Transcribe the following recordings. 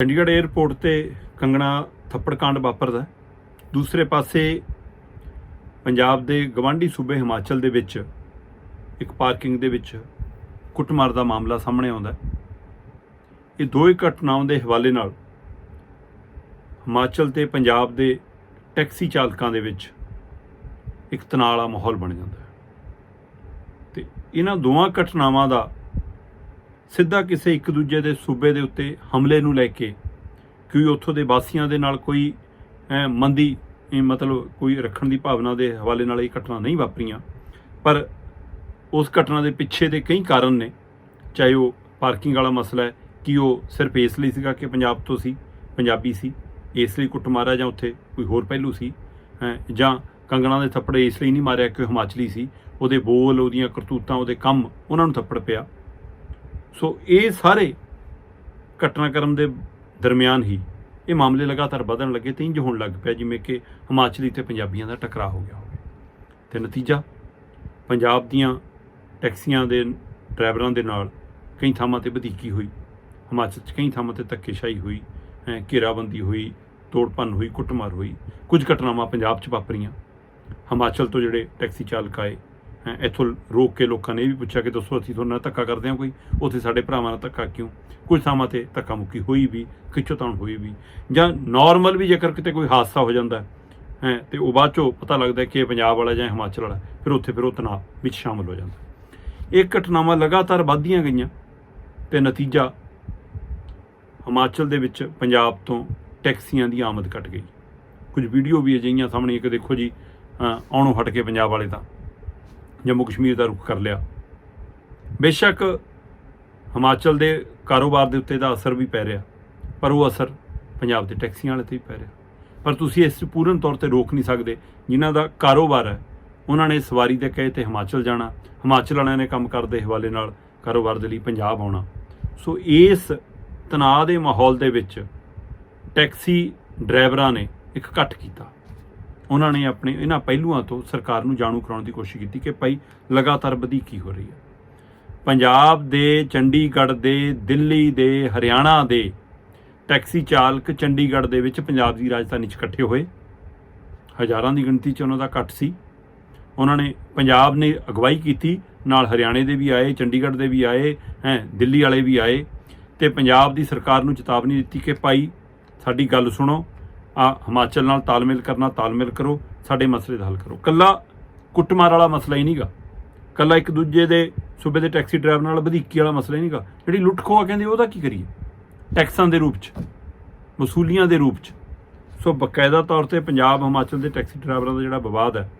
Chandigarh airport ਤੇ ਕੰਗਣਾ ਥੱਪੜ ਕਾਂਡ ਵਾਪਰਦਾ ਦੂਸਰੇ ਪਾਸੇ ਪੰਜਾਬ ਦੇ ਗਵਾਂਢੀ ਸੂਬੇ ਹਿਮਾਚਲ ਦੇ ਵਿੱਚ ਇੱਕ ਪਾਰਕਿੰਗ ਦੇ ਵਿੱਚ ਕੁੱਟਮਾਰ ਦਾ ਮਾਮਲਾ ਸਾਹਮਣੇ ਆਉਂਦਾ ਇਹ ਦੋਵੇਂ ਘਟਨਾਵਾਂ ਦੇ ਹਵਾਲੇ ਨਾਲ ਹਿਮਾਚਲ ਤੇ ਪੰਜਾਬ ਦੇ ਟੈਕਸੀ ਚਾਲਕਾਂ ਦੇ ਵਿੱਚ ਇੱਕ ਤਣਾਅ ਵਾਲਾ ਮਾਹੌਲ ਬਣ ਜਾਂਦਾ ਹੈ। ਤੇ ਇਹਨਾਂ ਦੋਵਾਂ ਘਟਨਾਵਾਂ ਦਾ ਸਿੱਧਾ ਕਿਸੇ ਇੱਕ ਦੂਜੇ ਦੇ ਸੂਬੇ ਦੇ ਉੱਤੇ ਹਮਲੇ ਨੂੰ ਲੈ ਕੇ ਕੋਈ ਉੱਥੋਂ ਦੇ ਵਾਸੀਆਂ ਦੇ ਨਾਲ ਕੋਈ ਮੰਦੀ ਮਤਲਬ ਕੋਈ ਰੱਖਣ ਦੀ ਭਾਵਨਾ ਦੇ ਹਵਾਲੇ ਨਾਲ ਇਹ ਘਟਨਾ ਨਹੀਂ ਵਾਪਰੀਆਂ। ਪਰ ਉਸ ਘਟਨਾ ਦੇ ਪਿੱਛੇ ਦੇ ਕਈ ਕਾਰਨ ਨੇ। ਚਾਹੇ ਉਹ ਪਾਰਕਿੰਗ ਵਾਲਾ ਮਸਲਾ ਹੈ, ਕਿ ਉਹ ਸਿਰਫ ਇਸ ਲਈ ਸੀਗਾ ਕਿ ਪੰਜਾਬ ਤੋਂ ਸੀ, ਪੰਜਾਬੀ ਸੀ, ਇਸ ਲਈ ਕੁੱਟ ਮਾਰਿਆ ਜਾਂ ਉੱਥੇ ਕੋਈ ਹੋਰ ਪਹਿਲੂ ਸੀ ਜਾਂ ਕੰਗਣਾ ਦੇ ਥੱਪੜੇ ਇਸ ਲਈ ਨਹੀਂ ਮਾਰਿਆ ਕਿ ਉਹ ਹਿਮਾਚਲੀ ਸੀ, ਉਹਦੇ ਬੋਲ, ਉਹਦੀਆਂ ਕਰਤੂਤਾਂ, ਉਹਦੇ ਕੰਮ ਉਹਨਾਂ ਨੂੰ ਥੱਪੜ ਪਿਆ। ਸੋ ਇਹ ਸਾਰੇ ਘਟਨਾਕ੍ਰਮ ਦੇ ਦਰਮਿਆਨ ਹੀ ਇਹ ਮਾਮਲੇ ਲਗਾਤਾਰ ਵਧਣ ਲੱਗੇ ਤੇ ਇੰਜ ਹੋਣ ਲੱਗ ਪਿਆ, ਜਿਵੇਂ ਕਿ ਹਿਮਾਚਲੀ ਤੇ ਪੰਜਾਬੀਆਂ ਦਾ ਟਕਰਾਅ ਹੋ ਗਿਆ ਹੋਵੇ। ਤੇ ਨਤੀਜਾ, ਪੰਜਾਬ ਦੀਆਂ ਟੈਕਸੀਆਂ ਦੇ ਡਰਾਈਵਰਾਂ ਦੇ ਨਾਲ ਕਈ ਥਾਵਾਂ ਤੇ ਵਧੀਕੀ ਹੋਈ। ਹਿਮਾਚਲ 'ਚ ਕਈ ਥਾਵਾਂ ਤੇ ਧੱਕੇਸ਼ਾਹੀ ਹੋਈ ਘੇਰਾਬੰਦੀ ਹੋਈ, ਤੋੜਪੰਨ ਹੋਈ, ਕੁੱਟਮਾਰ ਹੋਈ। ਕੁਝ ਘਟਨਾਵਾਂ ਪੰਜਾਬ 'ਚ ਵਾਪਰੀਆਂ। ਹਿਮਾਚਲ ਤੋਂ ਜਿਹੜੇ ਟੈਕਸੀ ਚਾਲਕ ਆਏ ਇੱਥੋਂ ਰੋਕ ਕੇ ਲੋਕਾਂ ਨੇ ਇਹ ਵੀ ਪੁੱਛਿਆ ਕਿ ਦੱਸੋ ਅਸੀਂ ਤੁਹਾਨੂੰ ਨਾਲ ਧੱਕਾ ਕਰਦੇ ਹਾਂ ਕੋਈ? ਉੱਥੇ ਸਾਡੇ ਭਰਾਵਾਂ ਨਾਲ ਧੱਕਾ ਕਿਉਂ? ਕੁਝ ਥਾਵਾਂ ਤੇ ਧੱਕਾ ਮੁੱਕੀ ਹੋਈ ਵੀ ਖਿੱਚੋਤਾਣ ਹੋਈ ਵੀ। ਜਾਂ ਨਾਰਮਲ ਵੀ ਜੇਕਰ ਕਿਤੇ ਕੋਈ ਹਾਦਸਾ ਹੋ ਜਾਂਦਾ, ਹੈ, ਤੇ ਉਹ ਬਾਅਦ ਚੋਂ ਪਤਾ ਲੱਗਦਾ ਕਿ ਇਹ ਪੰਜਾਬ ਵਾਲਾ ਜਾਂ ਹਿਮਾਚਲ ਵਾਲਾ, ਫਿਰ ਉੱਥੇ ਫਿਰ ਉਹ ਤਣਾਅ ਵਿੱਚ ਸ਼ਾਮਲ ਹੋ ਜਾਂਦਾ। ਇਹ ਘਟਨਾਵਾਂ ਲਗਾਤਾਰ ਵੱਧਦੀਆਂ ਗਈਆਂ ਤੇ ਨਤੀਜਾ ਹਿਮਾਚਲ ਦੇ ਵਿੱਚ ਪੰਜਾਬ ਤੋਂ ਟੈਕਸੀਆਂ ਦੀ ਆਮਦ ਘਟ ਗਈ। ਕੁਝ ਵੀਡੀਓ ਵੀ ਅਜਿਹੀਆਂ ਸਾਹਮਣੇ ਇੱਕ ਦੇਖੋ ਜੀ, ਅਹ ਆਉਣੋਂ ਹਟ ਕੇ ਪੰਜਾਬ ਵਾਲੇ ਤਾਂ। ਜੰਮੂ ਕਸ਼ਮੀਰ ਦਾ ਰੁਖ ਕਰ ਲਿਆ। ਬੇਸ਼ੱਕ ਹਿਮਾਚਲ ਦੇ ਕਾਰੋਬਾਰ ਦੇ ਉੱਤੇ ਦਾ ਅਸਰ ਵੀ ਪੈ ਰਿਹਾ, ਪਰ ਉਹ ਅਸਰ ਪੰਜਾਬ ਦੇ ਟੈਕਸੀਆਂ ਵਾਲੇ ਤੇ ਵੀ ਪੈ ਰਿਹਾ। ਪਰ ਤੁਸੀਂ ਇਸ ਨੂੰ ਪੂਰਨ ਤੌਰ ਤੇ ਰੋਕ ਨਹੀਂ ਸਕਦੇ, ਜਿਨ੍ਹਾਂ ਦਾ ਕਾਰੋਬਾਰ ਹੈ, ਉਹਨਾਂ ਨੇ ਸਵਾਰੀ ਦੇ ਕਹੇ ਤੇ ਹਿਮਾਚਲ ਜਾਣਾ, ਹਿਮਾਚਲ ਵਾਲਿਆਂ ਨੇ ਕੰਮ ਕਰਦੇ ਹਵਾਲੇ ਨਾਲ ਕਾਰੋਬਾਰ ਦੇ ਲਈ ਪੰਜਾਬ ਆਉਣਾ। ਸੋ ਇਸ ਤਣਾਅ ਦੇ ਮਾਹੌਲ ਦੇ ਵਿੱਚ ਟੈਕਸੀ ਡਰਾਈਵਰਾਂ ਨੇ ਇੱਕ ਇਕੱਠ ਕੀਤਾ। ਉਹਨਾਂ ਨੇ ਆਪਣੇ ਇਹਨਾਂ ਪਹਿਲੂਆਂ ਤੋਂ ਸਰਕਾਰ ਨੂੰ ਜਾਣੂ ਕਰਾਉਣ ਦੀ ਕੋਸ਼ਿਸ਼ ਕੀਤੀ ਕਿ ਭਾਈ ਲਗਾਤਾਰ ਵਧੀਕੀ ਹੋ ਰਹੀ ਹੈ। ਪੰਜਾਬ ਦੇ, ਚੰਡੀਗੜ੍ਹ ਦੇ, ਦਿੱਲੀ ਦੇ, ਹਰਿਆਣਾ ਦੇ ਟੈਕਸੀ ਚਾਲਕ ਚੰਡੀਗੜ੍ਹ ਦੇ ਵਿੱਚ ਪੰਜਾਬ ਦੀ ਰਾਜਧਾਨੀ 'ਚ ਇਕੱਠੇ ਹੋਏ। ਹਜ਼ਾਰਾਂ ਦੀ ਗਿਣਤੀ 'ਚ ਉਹਨਾਂ ਦਾ ਇਕੱਠ ਸੀ। ਉਹਨਾਂ ਨੇ ਪੰਜਾਬ ਨੇ ਅਗਵਾਈ ਕੀਤੀ, ਨਾਲ ਹਰਿਆਣੇ ਦੇ ਵੀ ਆਏ, ਚੰਡੀਗੜ੍ਹ ਦੇ ਵੀ ਆਏ, ਹੈ, ਦਿੱਲੀ ਵਾਲੇ ਵੀ ਆਏ ਤੇ ਪੰਜਾਬ ਦੀ ਸਰਕਾਰ ਨੂੰ ਚੇਤਾਵਨੀ ਦਿੱਤੀ ਕਿ ਭਾਈ ਸਾਡੀ ਗੱਲ ਸੁਣੋ ਆ ਹਿਮਾਚਲ ਨਾਲ ਤਾਲਮੇਲ ਕਰਨਾ, ਤਾਲਮੇਲ ਕਰੋ, ਸਾਡੇ ਮਸਲੇ ਦਾ ਹੱਲ ਕਰੋ। ਕੱਲਾ ਕੁੱਟਮਾਰ ਵਾਲਾ ਮਸਲਾ ਹੀ ਨਹੀਂਗਾ। ਕੱਲਾ ਇੱਕ ਦੂਜੇ ਦੇ ਸੂਬੇ ਦੇ ਟੈਕਸੀ ਡਰਾਈਵਰ ਨਾਲ ਵਧੀਕੀ ਵਾਲਾ ਮਸਲਾ ਹੀ ਨਹੀਂਗਾ। ਜਿਹੜੀ ਲੁੱਟ ਖੋਹ ਕਹਿੰਦੇ ਉਹਦਾ ਕੀ ਕਰੀਏ? ਟੈਕਸਾਂ ਦੇ ਰੂਪ 'ਚ, ਵਸੂਲੀਆਂ ਦੇ ਰੂਪ 'ਚ। ਸੋ ਬਕਾਇਦਾ ਤੌਰ ਤੇ ਪੰਜਾਬ, ਹਿਮਾਚਲ ਦੇ ਟੈਕਸੀ ਡਰਾਈਵਰਾਂ ਦਾ ਜਿਹੜਾ ਵਿਵਾਦ ਹੈ,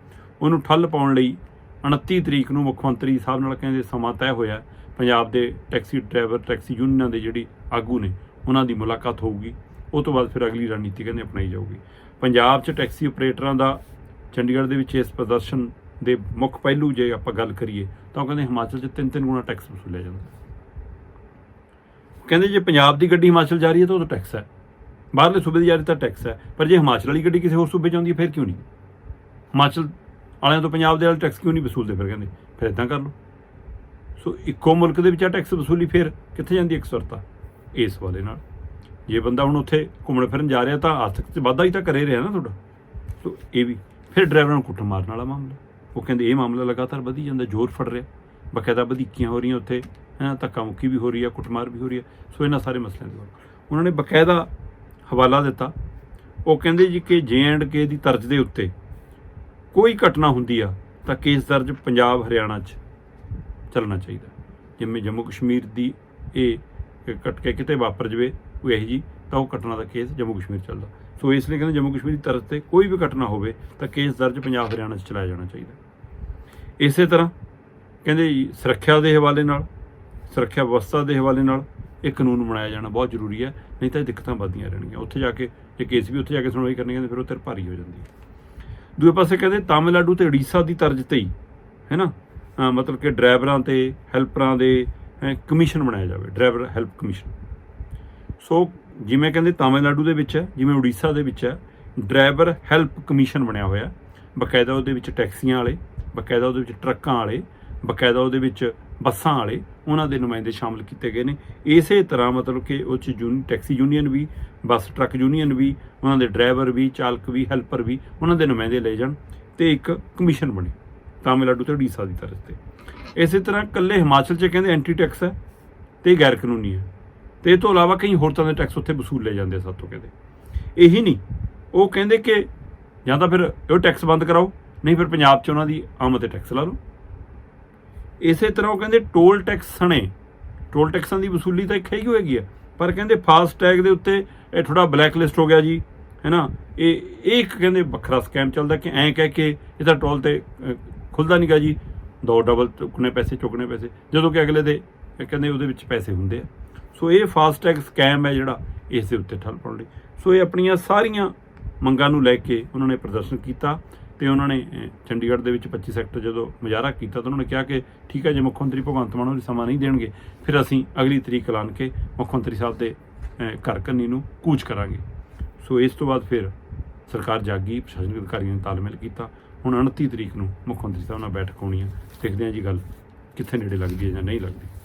ਉਹਨੂੰ ਠੱਲ ਪਾਉਣ ਲਈ 29 ਤਰੀਕ ਨੂੰ ਮੁੱਖ ਮੰਤਰੀ ਸਾਹਿਬ ਨਾਲ ਕਹਿੰਦੇ ਸਮਾਂ ਤੈਅ ਹੋਇਆ ਪੰਜਾਬ ਦੇ ਟੈਕਸੀ ਡਰਾਈਵਰ, ਟੈਕਸੀ ਯੂਨੀਅਨਾਂ ਦੇ ਜਿਹੜੀ ਆਗੂ ਨੇ, ਉਹਨਾਂ ਦੀ ਮੁਲਾਕਾਤ ਹੋਊਗੀ। ਉਹ ਤੋਂ ਬਾਅਦ ਫਿਰ ਅਗਲੀ ਰਣਨੀਤੀ ਕਹਿੰਦੇ ਅਪਣਾਈ ਜਾਊਗੀ। ਪੰਜਾਬ 'ਚ ਟੈਕਸੀ ਆਪਰੇਟਰਾਂ ਦਾ ਚੰਡੀਗੜ੍ਹ ਦੇ ਵਿੱਚ ਇਸ ਪ੍ਰਦਰਸ਼ਨ ਦੇ ਮੁੱਖ ਪਹਿਲੂ ਜੇ ਆਪਾਂ ਗੱਲ ਕਰੀਏ, ਤਾਂ ਉਹ ਕਹਿੰਦੇ ਹਿਮਾਚਲ 'ਚ ਤਿੰਨ ਤਿੰਨ ਗੁਣਾ ਟੈਕਸ ਵਸੂਲਿਆ ਜਾਂਦਾ। ਕਹਿੰਦੇ ਜੇ ਪੰਜਾਬ ਦੀ ਗੱਡੀ ਹਿਮਾਚਲ ਜਾ ਰਹੀ ਹੈ ਤਾਂ ਉਹ ਟੈਕਸ ਹੈ। ਬਾਹਰਲੇ ਸੂਬੇ ਦੀ ਜਾ ਰਹੀ ਤਾਂ ਟੈਕਸ ਹੈ। ਪਰ ਜੇ ਹਿਮਾਚਲ ਵਾਲੀ ਗੱਡੀ ਕਿਸੇ ਹੋਰ ਸੂਬੇ 'ਚ ਆਉਂਦੀ ਹੈ, ਫਿਰ ਕਿਉਂ ਨਹੀਂ? ਹਿਮਾਚਲ ਵਾਲਿਆਂ ਤੋਂ ਪੰਜਾਬ ਦੇ ਵਾਲੇ ਟੈਕਸ ਕਿਉਂ ਨਹੀਂ ਵਸੂਲਦੇ ਫਿਰ ਕਹਿੰਦੇ? ਫਿਰ ਇਦਾਂ ਕਰ ਲਓ। ਸੋ ਇੱਕੋ ਮੁਲਕ ਦੇ ਵਿੱਚ ਆ ਟੈਕਸ ਵਸੂਲੀ, ਫਿਰ ਕਿੱਥੇ ਜਾਂਦੀ ਇੱਕ ਇਕਸਰਤਾ ਇਸ ਵਾਲੇ ਨਾਲ। ਜੇ ਬੰਦਾ ਹੁਣ ਉੱਥੇ ਘੁੰਮਣ ਫਿਰਨ ਜਾ ਰਿਹਾ ਤਾਂ ਆਰਥਿਕ ਤੇ ਵਾਧਾ ਹੀ ਤਾਂ ਕਰੇ ਰਿਹਾ ਨਾ ਤੁਹਾਡਾ। ਸੋ ਇਹ ਵੀ, ਫਿਰ ਡਰਾਈਵਰਾਂ ਨੂੰ ਕੁੱਟ ਮਾਰਨ ਵਾਲਾ ਮਾਮਲਾ। ਉਹ ਕਹਿੰਦੇ ਇਹ ਮਾਮਲਾ ਲਗਾਤਾਰ ਵਧੀ ਜਾਂਦਾ, ਜ਼ੋਰ ਫੜ ਰਿਹਾ। ਬਕਾਇਦਾ ਵਧੀਕੀਆਂ ਹੋ ਰਹੀਆਂ ਉੱਥੇ, ਹੈ ਧੱਕਾ ਮੁੱਕੀ ਵੀ ਹੋ ਰਹੀ ਹੈ ਕੁੱਟਮਾਰ ਵੀ ਹੋ ਰਹੀ ਹੈ ਸੋ ਇਹਨਾਂ ਸਾਰੇ ਮਸਲਿਆਂ ਦੇ ਉਹਨਾਂ ਨੇ ਬਕਾਇਦਾ ਹਵਾਲਾ ਦਿੱਤਾ। ਉਹ ਕਹਿੰਦੇ ਜੀ ਕਿ ਜੇ ਐਂਡ ਕੇ ਦੀ ਤਰਜ਼ ਦੇ ਉੱਤੇ ਕੋਈ ਘਟਨਾ ਹੁੰਦੀ ਆ, ਤਾਂ ਕੇਸ ਦਰਜ ਪੰਜਾਬ, ਹਰਿਆਣਾ 'ਚ ਚੱਲਣਾ ਚਾਹੀਦਾ। ਜਿਵੇਂ ਜੰਮੂ ਕਸ਼ਮੀਰ ਦੀ ਇਹ ਕੱਟ ਕੇ ਕਿਤੇ ਵਾਪਰ ਜਵੇ ਕੋਈ ਇਹੋ ਜੀ, ਤਾਂ ਉਹ ਘਟਨਾ ਦਾ ਕੇਸ ਜੰਮੂ ਕਸ਼ਮੀਰ ਚੱਲਦਾ। ਸੋ ਇਸ ਲਈ ਕਹਿੰਦੇ ਜੰਮੂ ਕਸ਼ਮੀਰ ਦੀ ਤਰਜ਼ ਤੇ ਕੋਈ ਵੀ ਘਟਨਾ ਹੋਵੇ, ਤਾਂ ਕੇਸ ਦਰਜ ਪੰਜਾਬ ਹਰਿਆਣਾ 'ਚ ਚਲਾਇਆ ਜਾਣਾ ਚਾਹੀਦਾ। ਇਸੇ ਤਰ੍ਹਾਂ ਕਹਿੰਦੇ ਸੁਰੱਖਿਆ ਦੇ ਹਵਾਲੇ ਨਾਲ, ਸੁਰੱਖਿਆ ਵਿਵਸਥਾ ਦੇ ਹਵਾਲੇ ਨਾਲ ਇਹ ਕਾਨੂੰਨ ਬਣਾਇਆ ਜਾਣਾ ਬਹੁਤ ਜ਼ਰੂਰੀ ਹੈ, ਨਹੀਂ ਤਾਂ ਇਹ ਦਿੱਕਤਾਂ ਵੱਧਦੀਆਂ ਰਹਿਣਗੀਆਂ। ਉੱਥੇ ਜਾ ਕੇ ਜੇ ਕੇਸ ਵੀ ਉੱਥੇ ਜਾ ਕੇ ਸੁਣਵਾਈ ਕਰਨੀ ਕਹਿੰਦੇ ਫਿਰ ਉਹ ਤੇ ਭਾਰੀ ਹੋ ਜਾਂਦੀ ਹੈ। ਦੂਏ ਪਾਸੇ ਕਹਿੰਦੇ ਤਾਮਿਲਨਾਡੂ ਤੇ ਉੜੀਸਾ ਦੀ ਤਰਜ਼ ਤੇ ਹੀ, ਹੈ ਨਾ? ਮਤਲਬ ਕਿ ਡਰਾਈਵਰਾਂ ਤੇ, ਹੈਲਪਰਾਂ ਦੇ ਕਮਿਸ਼ਨ ਬਣਾਇਆ ਜਾਵੇ, ਡਰਾਈਵਰ ਹੈਲਪ ਕਮਿਸ਼ਨ। ਸੋ ਜਿਵੇਂ ਕਹਿੰਦੇ ਤਾਮਿਲਨਾਡੂ ਦੇ ਵਿੱਚ ਹੈ, ਜਿਵੇਂ ਉੜੀਸਾ ਦੇ ਵਿੱਚ ਹੈ, ਡਰਾਈਵਰ ਹੈਲਪ ਕਮਿਸ਼ਨ ਬਣਿਆ ਹੋਇਆ ਬਕਾਇਦਾ ਉਹਦੇ ਵਿੱਚ ਟੈਕਸੀਆਂ ਵਾਲੇ, ਬਕਾਇਦਾ ਉਹਦੇ ਵਿੱਚ ਟਰੱਕਾਂ ਵਾਲੇ, ਬਕਾਇਦਾ ਉਹਦੇ ਵਿੱਚ ਬੱਸਾਂ ਵਾਲੇ, ਉਹਨਾਂ ਦੇ ਨੁਮਾਇੰਦੇ ਸ਼ਾਮਲ ਕੀਤੇ ਗਏ ਨੇ। ਇਸੇ ਤਰ੍ਹਾਂ ਮਤਲਬ ਕਿ ਉਹ 'ਚ ਯੂਨੀ, ਟੈਕਸੀ ਯੂਨੀਅਨ ਵੀ, ਬੱਸ ਟਰੱਕ ਯੂਨੀਅਨ ਵੀ, ਉਹਨਾਂ ਦੇ ਡਰਾਈਵਰ ਵੀ, ਚਾਲਕ ਵੀ, ਹੈਲਪਰ ਵੀ, ਉਹਨਾਂ ਦੇ ਨੁਮਾਇੰਦੇ ਲਏ ਜਾਣ ਤੇ ਇੱਕ ਕਮਿਸ਼ਨ ਬਣੇ, ਤਾਮਿਲਨਾਡੂ ਤੇ ਉੜੀਸਾ ਦੀ ਤਰ੍ਹਾਂ ਤੇ। ਇਸੇ ਤਰ੍ਹਾਂ ਕੱਲੇ ਹਿਮਾਚਲ 'ਚ ਕਹਿੰਦੇ ਐਂਟੀ ਟੈਕਸ ਹੈ ਤੇ ਗੈਰ ਕਾਨੂੰਨੀ ਹੈ। ਤੇ ਇਹ ਤੋਂ ਇਲਾਵਾ ਕਈ ਹੋਰ ਤਰ੍ਹਾਂ ਦੇ ਟੈਕਸ ਉੱਥੇ ਵਸੂਲੇ ਜਾਂਦੇ ਆ ਸਾਤੋਂ ਕਹਿੰਦੇ। ਇਹੀ ਨਹੀਂ। ਉਹ ਕਹਿੰਦੇ ਕਿ ਜਾਂ ਤਾਂ ਫਿਰ ਉਹ ਟੈਕਸ ਬੰਦ ਕਰਾਓ ਨਹੀਂ ਫਿਰ ਪੰਜਾਬ 'ਚ ਉਹਨਾਂ ਦੀ ਆਮਦ ਤੇ ਟੈਕਸ ਲਾ ਲਓ। ਇਸੇ ਤਰ੍ਹਾਂ ਉਹ ਕਹਿੰਦੇ ਟੋਲ ਟੈਕਸ ਸਣੇ। ਟੋਲ ਟੈਕਸਾਂ ਦੀ ਵਸੂਲੀ ਤਾਂ ਇੱਕ ਹੈਗੀ ਹੋਏਗੀ ਆ। ਪਰ ਕਹਿੰਦੇ ਫਾਸਟ ਟੈਗ ਦੇ ਉੱਤੇ ਇਹ ਥੋੜਾ ਬਲੈਕ ਲਿਸਟ ਹੋ ਗਿਆ ਜੀ ਹੈਨਾ ਇਹ ਇਹ ਇੱਕ ਕਹਿੰਦੇ ਵੱਖਰਾ ਸਕੈਮ ਚੱਲਦਾ ਕਿ ਐਂ ਕਹਿ ਕੇ ਇਹ ਤਾਂ ਟੋਲ ਤੇ ਅਹ, ਖੁੱਲਦਾ ਨਹੀਂਗਾ ਜੀ। ਦੋ ਡਬਲ ਚੁੱਕਣੇ ਪੈਸੇ ਚੁੱਕਣੇ ਪੈਸੇ। ਜਦੋਂ ਕਿ ਅਗਲੇ ਦੇ ਕਹਿੰਦੇ ਉਹਦੇ ਵਿੱਚ ਪੈਸੇ ਹੁੰਦੇ ਆ। ਸੋ ਇਹ ਫਾਸਟ ਟੈਗ ਸਕੈਮ ਹੈ ਜਿਹੜਾ ਇਸ ਦੇ ਉੱਤੇ ਠੱਲ ਪਾਉਣ ਲਈ। ਸੋ ਇਹ ਆਪਣੀਆਂ ਸਾਰੀਆਂ ਮੰਗਾਂ ਨੂੰ ਲੈ ਕੇ ਉਹਨਾਂ ਨੇ ਪ੍ਰਦਰਸ਼ਨ ਕੀਤਾ ਤੇ ਉਹਨਾਂ ਨੇ ਚੰਡੀਗੜ੍ਹ ਦੇ ਵਿੱਚ 25 ਸੈਕਟਰ ਜਦੋਂ ਮੁਜ਼ਾਹਰਾ ਕੀਤਾ ਤਾਂ ਉਹਨਾਂ ਨੇ ਕਿਹਾ ਕਿ ਠੀਕ ਹੈ ਜੇ ਮੁੱਖ ਮੰਤਰੀ ਭਗਵੰਤ ਮਾਨ ਹੋਰੀ ਸਮਾਂ ਨਹੀਂ ਦੇਣਗੇ ਫਿਰ ਅਸੀਂ ਅਗਲੀ ਤਰੀਕ ਐਲਾਨ ਕੇ ਮੁੱਖ ਮੰਤਰੀ ਸਾਹਿਬ ਦੇ ਅਹ, ਘਰ ਕੰਨੀ ਨੂੰ ਕੂਚ ਕਰਾਂਗੇ। ਸੋ ਇਸ ਤੋਂ ਬਾਅਦ ਫਿਰ ਸਰਕਾਰ ਜਾਗੀ ਪ੍ਰਸ਼ਾਸਨਿਕ ਅਧਿਕਾਰੀਆਂ ਨੇ ਤਾਲਮੇਲ ਕੀਤਾ। ਹੁਣ 29 ਤਰੀਕ ਨੂੰ ਮੁੱਖ ਮੰਤਰੀ ਸਾਹਿਬ ਨਾਲ ਬੈਠਕ ਹੋਣੀ ਹੈ। ਦੇਖਦੇ ਹਾਂ ਜੀ ਗੱਲ ਕਿੱਥੇ ਨੇੜੇ ਲੱਗਦੀ ਹੈ ਜਾਂ ਨਹੀਂ ਲੱਗਦੀ।